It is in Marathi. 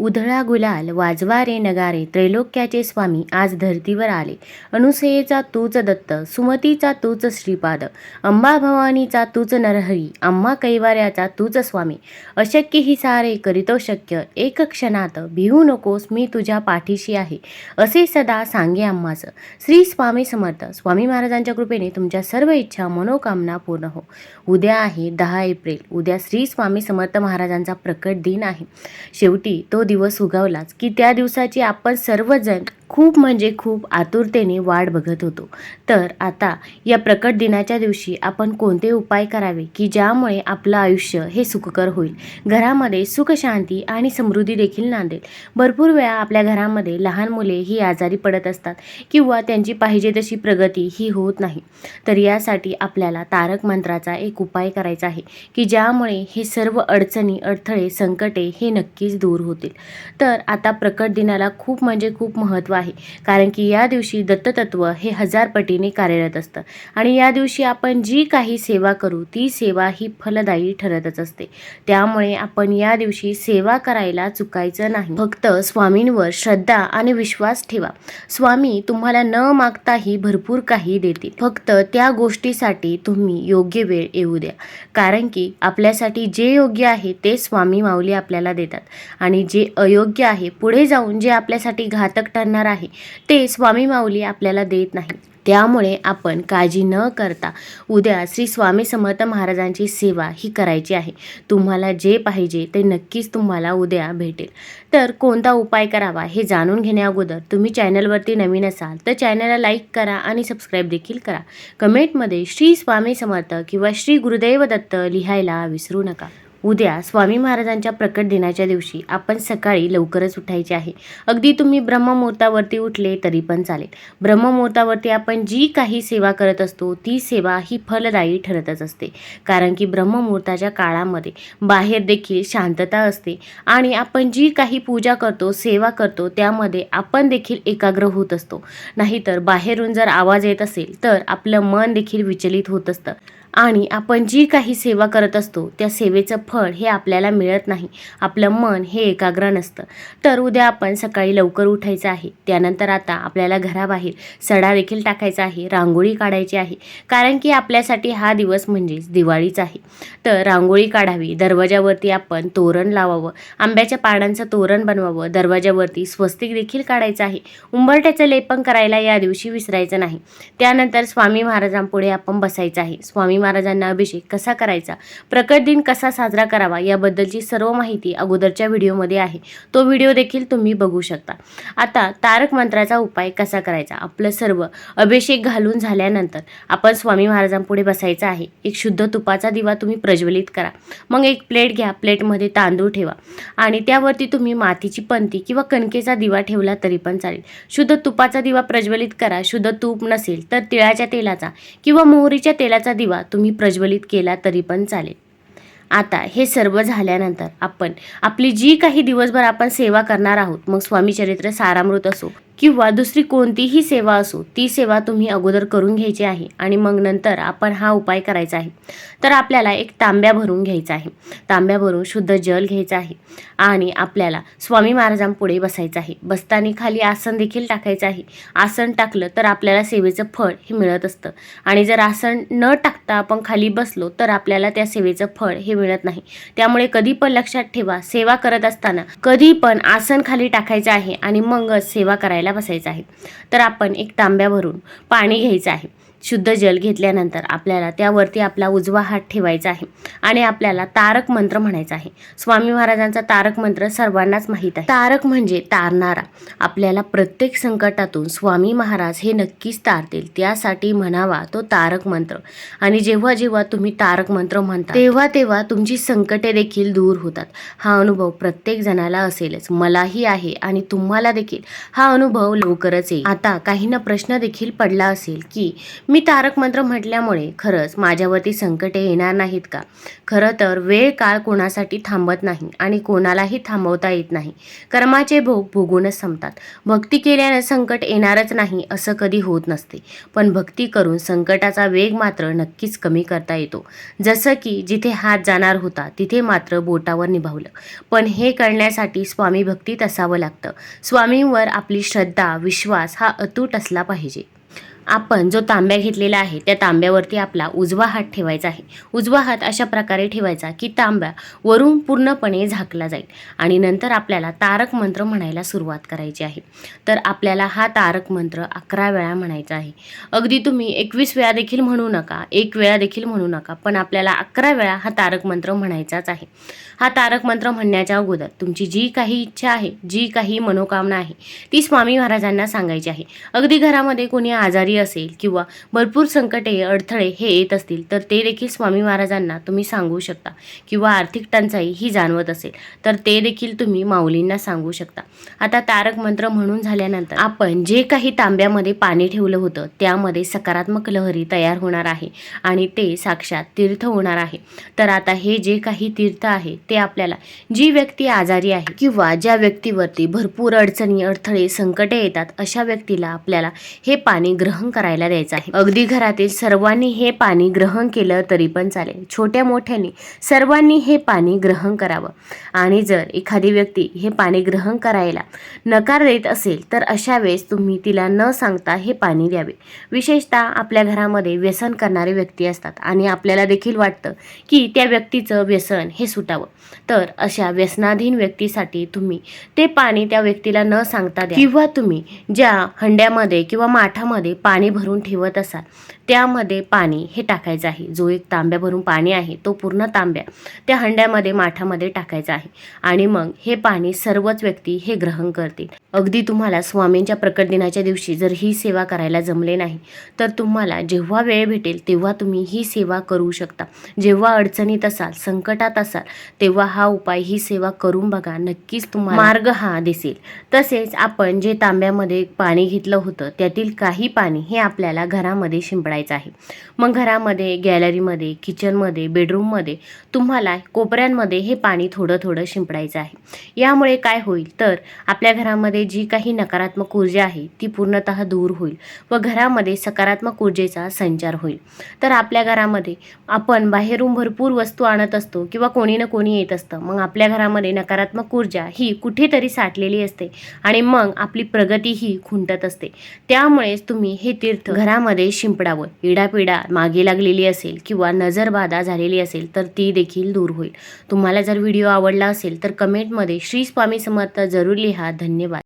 उधळा गुलाल वाजवा रे नगारे त्रैलोक्याचे स्वामी आज धर्तीवर आले. अनुसयेचा तूच दत्त सुमतीचा तूच श्रीपाद अंबा भवानीचा तूच नरहरी आम्हा कैवाऱ्याचा तूच स्वामी. अशक्य ही सारे करीतो शक्य एक क्षणात भिवू नकोस मी तुझ्या पाठीशी आहे. असे सदा सांगे अम्माचं श्री स्वामी समर्थ. स्वामी महाराजांच्या कृपेने तुमच्या सर्व इच्छा मनोकामना पूर्ण हो. उद्या आहे दहा एप्रिल. उद्या श्री स्वामी समर्थ महाराजांचा प्रकट दिन आहे. शेवटी तो दिवस उगवलाच की त्या दिवसाची आपण सर्वजण खूप म्हणजे खूप आतुरतेने वाट बघत होतो. तर आता या प्रकट दिनाच्या दिवशी आपण कोणते उपाय करावे की ज्यामुळे आपलं आयुष्य हे सुखकर होईल? घरामध्ये सुख शांती आणि समृद्धी देखील नांदेल. भरपूर वेळा आपल्या घरामध्ये लहान मुले ही आजारी पडत असतात किंवा त्यांची पाहिजे तशी प्रगती ही होत नाही. तर यासाठी आपल्याला तारक मंत्राचा एक उपाय करायचा आहे की ज्यामुळे हे सर्व अडचणी अडथळे संकटे हे नक्कीच दूर होतील. तर आता प्रकट दिनाला खूप म्हणजे खूप महत्त्व आहे. कारण की या दिवशी दत्ततत्व हे हजार पटीने कार्यरत असतं. आणि या दिवशी आपण जी काही सेवा करू ती सेवा ही फलदायी ठरतच असते. त्यामुळे आपण या दिवशी सेवा करायला चुकायचं नाही. फक्त स्वामींवर श्रद्धा आणि विश्वास ठेवा. स्वामी तुम्हाला न मागताही भरपूर काही देतील. फक्त त्या गोष्टीसाठी तुम्ही योग्य वेळ येऊ द्या. कारण की आपल्यासाठी जे योग्य आहे ते स्वामी माऊली आपल्याला देतात. आणि जे अयोग्य आहे पुढे जाऊन जे आपल्यासाठी घातक ठरणार आहे. ते स्वामी माऊली आपल्याला देत नाही त्यामुळे आपण काळजी न करता उद्या श्री स्वामी समर्थ महाराजांची सेवा ही करायची आहे. तुम्हाला जे पाहिजे ते नक्कीच तुम्हाला उद्या भेटेल. तर कोणता उपाय करावा हे जाणून घेण्याअगोदर तुम्ही चॅनलवरती नवीन असाल तर चॅनलला लाईक करा आणि सबस्क्राईब देखील करा. कमेंटमध्ये श्री स्वामी समर्थ किंवा श्री गुरुदेव दत्त लिहायला विसरू नका. उद्या स्वामी महाराजांच्या प्रकट दिनाच्या दिवशी आपण सकाळी लवकरच उठायचे आहे. अगदी तुम्ही ब्रह्ममुहूर्तावरती उठले तरी पण चालेल. ब्रह्ममुहूर्तावरती आपण जी काही सेवा करत असतो ती सेवा ही फलदायी ठरतच असते. कारण की ब्रह्ममुहूर्ताच्या काळामध्ये बाहेर देखील शांतता असते आणि आपण जी काही पूजा करतो सेवा करतो त्यामध्ये आपण देखील एकाग्र होत असतो. नाहीतर बाहेरून जर आवाज येत असेल तर आपलं मन देखील विचलित होत असतं. आणि आपण जी काही सेवा करत असतो त्या सेवेचं फळ हे आपल्याला मिळत नाही. आपलं मन हे एकाग्र नसतं. तर उद्या आपण सकाळी लवकर उठायचं आहे. त्यानंतर आता आपल्याला घराबाहेर सडा देखील टाकायचा आहे रांगोळी काढायची आहे. कारण की आपल्यासाठी हा दिवस म्हणजेच दिवाळीच आहे. तर रांगोळी काढावी दरवाजावरती आपण तोरण लावावं आंब्याच्या पानांचं तोरण बनवावं दरवाजावरती स्वस्तिक देखील काढायचं आहे. उंबरट्याचं लेपन करायला या दिवशी विसरायचं नाही. त्यानंतर स्वामी महाराजांपुढे आपण बसायचं आहे. स्वामी महाराजांना अभिषेक कसा करायचा? प्रकट दिन कसा साजरा करावा? याबद्दलची सर्व माहिती अगोदरच्या व्हिडिओमध्ये आहे. तो व्हिडिओ देखील तुम्ही बघू शकता. आता तारक मंत्राचा उपाय कसा करायचा? आपलं सर्व अभिषेक घालून झाल्यानंतर आपण स्वामी महाराजांपुढे बसायचं आहे. एक शुद्ध तुपाचा दिवा तुम्ही प्रज्वलित करा. मग एक प्लेट घ्या. प्लेटमध्ये तांदूळ ठेवा. आणि त्यावरती तुम्ही मातीची पंती किंवा कणकेचा दिवा ठेवला तरी पण चालेल. शुद्ध तुपाचा दिवा प्रज्वलित करा. शुद्ध तूप नसेल तर तिळाच्या तेलाचा किंवा मोहरीच्या तेलाचा दिवा तुम्ही प्रज्वलित केला तरी पण चालेल. आता हे सर्व झाल्यानंतर आपण आपली जी काही दिवसभर आपण सेवा करणार आहोत मग स्वामी चरित्र सारामृत असो किंवा दुसरी कोणतीही सेवा असो ती सेवा तुम्ही अगोदर करून घ्यायची आहे आणि मग नंतर आपण हा उपाय करायचा आहे. तर आपल्याला एक तांब्या भरून घ्यायचा आहे. तांब्या भरून शुद्ध जल घ्यायचं आहे आणि आपल्याला स्वामी महाराजांपुढे बसायचं आहे. बसताना खाली आसन देखील टाकायचं आहे. आसन टाकलं तर आपल्याला सेवेचं फळ हे मिळत असतं. आणि जर आसन न टाकता आपण खाली बसलो तर आपल्याला त्या सेवेचं फळ हे मिळत नाही. त्यामुळे कधी पण लक्षात ठेवा सेवा करत असताना कधी पण आसन खाली टाकायचं आहे आणि मगच सेवा करायला बसायचं आहे. तर आपण एक तांब्या भरून पाणी घ्यायचं आहे. शुद्ध जल घेतल्यानंतर आपल्याला त्यावरती आपला उजवा हात ठेवायचा आहे आणि आपल्याला तारक मंत्र म्हणायचा आहे. स्वामी महाराजांचा तारक मंत्र सर्वांनाच माहीत आहे. तारक म्हणजे तारणारा. आपल्याला प्रत्येक संकटातून स्वामी महाराज हे नक्कीच तारतील. त्यासाठी म्हणावा तो तारक मंत्र. आणि जेव्हा जेव्हा तुम्ही तारक मंत्र म्हणता तेव्हा तेव्हा तुमची संकटे देखील दूर होतात. हा अनुभव प्रत्येक जणाला असेलच. मलाही आहे आणि तुम्हाला देखील. हा अनुभव लवकरच येईल. आता काहींना प्रश्न देखील पडला असेल की मी तारक मंत्र म्हटल्यामुळे खरंच माझ्यावरती संकटे येणार नाहीत का? खरं तर वेळ काळ कोणासाठी थांबत नाही आणि कोणालाही थांबवता येत नाही. कर्माचे भोग भोगूनच संपतात. भक्ती केल्यानं संकट येणारच नाही असं कधी होत नसते. पण भक्ती करून संकटाचा वेग मात्र नक्कीच कमी करता येतो. जसं की जिथे हात जाणार होता तिथे मात्र बोटावर निभावलं. पण हे करण्यासाठी स्वामी भक्तीत असावं लागतं. स्वामींवर आपली श्रद्धा विश्वास हा अतूट असला पाहिजे. आपण जो तांब्या घेतलेला आहे त्या तांब्यावरती आपला उजवा हात ठेवायचा आहे. उजवा हात अशा प्रकारे ठेवायचा की तांब्या वरून पूर्णपणे झाकला जाईल आणि नंतर आपल्याला तारक मंत्र म्हणायला सुरुवात करायची आहे. तर आपल्याला हा तारक मंत्र अकरा वेळा म्हणायचा आहे. अगदी तुम्ही एकवीस वेळा देखील म्हणू नका एक वेळा देखील म्हणू नका पण आपल्याला अकरा वेळा हा तारक मंत्र म्हणायचाच आहे. हा तारक मंत्र म्हणण्याच्या अगोदर तुमची जी काही इच्छा आहे जी काही मनोकामना आहे ती स्वामी महाराजांना सांगायची आहे. अगदी घरामध्ये कोणी आजारी असेल किंवा भरपूर संकटे अडथळे हे येत असतील तर ते देखील स्वामी महाराजांना तुम्ही सांगू शकता किंवा आर्थिक टंचाई ही जाणवत असेल तर ते देखील तुम्ही माऊलींना सांगू शकता. आता तारक मंत्र म्हणून झाल्यानंतर आपण जे काही तांब्यामध्ये पाणी ठेवलं होतं त्यामध्ये सकारात्मक लहरी तयार होणार आहे आणि ते साक्षात तीर्थ होणार आहे. तर आता हे जे काही तीर्थ आहे ते आपल्याला जी व्यक्ती आजारी आहे किंवा ज्या व्यक्तीवरती भरपूर अडचणी अडथळे संकटे येतात अशा व्यक्तीला आपल्याला हे पाणी ग्रहण करायला द्यायचं आहे. अगदी घरातील सर्वांनी हे पाणी ग्रहण केलं तरी पण चालेल. छोट्या मोठ्याने सर्वांनी हे पाणी ग्रहण करावं. आणि जर एखादी व्यक्ती हे पाणी ग्रहण करायला नकार देत असेल तर अशा वेळेस तुम्ही तिला न सांगता हे पाणी द्यावे. विशेषतः आपल्या घरामध्ये व्यसन करणारे व्यक्ती असतात आणि आपल्याला देखील वाटतं की त्या व्यक्तीचं व्यसन हे सुटावं. तर अशा व्यसनाधीन व्यक्तीसाठी तुम्ही ते पाणी त्या व्यक्तीला न सांगता द्या. किंवा तुम्ही ज्या हंड्यामध्ये किंवा माठामध्ये पाणी भरून ठेवत असाल त्यामध्ये पाणी हे टाकायचं आहे. जो एक तांब्या भरून पाणी आहे तो पूर्ण तांब्या त्या हंड्यामध्ये माठामध्ये टाकायचा आहे. आणि मग हे पाणी सर्वच व्यक्ती हे ग्रहण करतील. अगदी तुम्हाला स्वामींच्या प्रकट दिनाच्या दिवशी जर ही सेवा करायला जमले नाही तर तुम्हाला जेव्हा वेळ भेटेल तेव्हा तुम्ही ही सेवा करू शकता. जेव्हा अडचणीत असाल संकटात असाल तेव्हा हा उपाय ही सेवा करून बघा. नक्कीच तुम्हाला मार्ग हा दिसेल. तसेच आपण जे तांब्यामध्ये पाणी घेतलं होतं त्यातील काही पाणी हे आपल्याला घरामध्ये शिंपडायचं आहे. मग घरामध्ये गॅलरीमध्ये किचनमध्ये बेडरूममध्ये तुम्हाला कोपऱ्यांमध्ये हे पाणी थोडं थोडं शिंपडायचं आहे. यामुळे काय होईल? तर आपल्या घरामध्ये जी काही नकारात्मक ऊर्जा आहे ती पूर्णतः दूर होईल व घरामध्ये सकारात्मक ऊर्जेचा संचार होईल. तर आपल्या घरामध्ये आपण बाहेरून भरपूर वस्तू आणत असतो किंवा कोणी ना कोणी येत असतं. मग आपल्या घरामध्ये नकारात्मक ऊर्जा ही कुठेतरी साठलेली असते आणि मग आपली प्रगती ही खुंटत असते. त्यामुळेच तुम्ही हे तीर्थ घरामध्ये शिंपडावं. इडापिडा मागे लागलेली असेल किंवा नजरबाधा झालेली असेल तर ती देखील दूर होईल. तुम्हाला जर व्हिडिओ आवडला असेल तर कमेंटमध्ये श्री स्वामी समर्थ जरूर लिहा. धन्यवाद.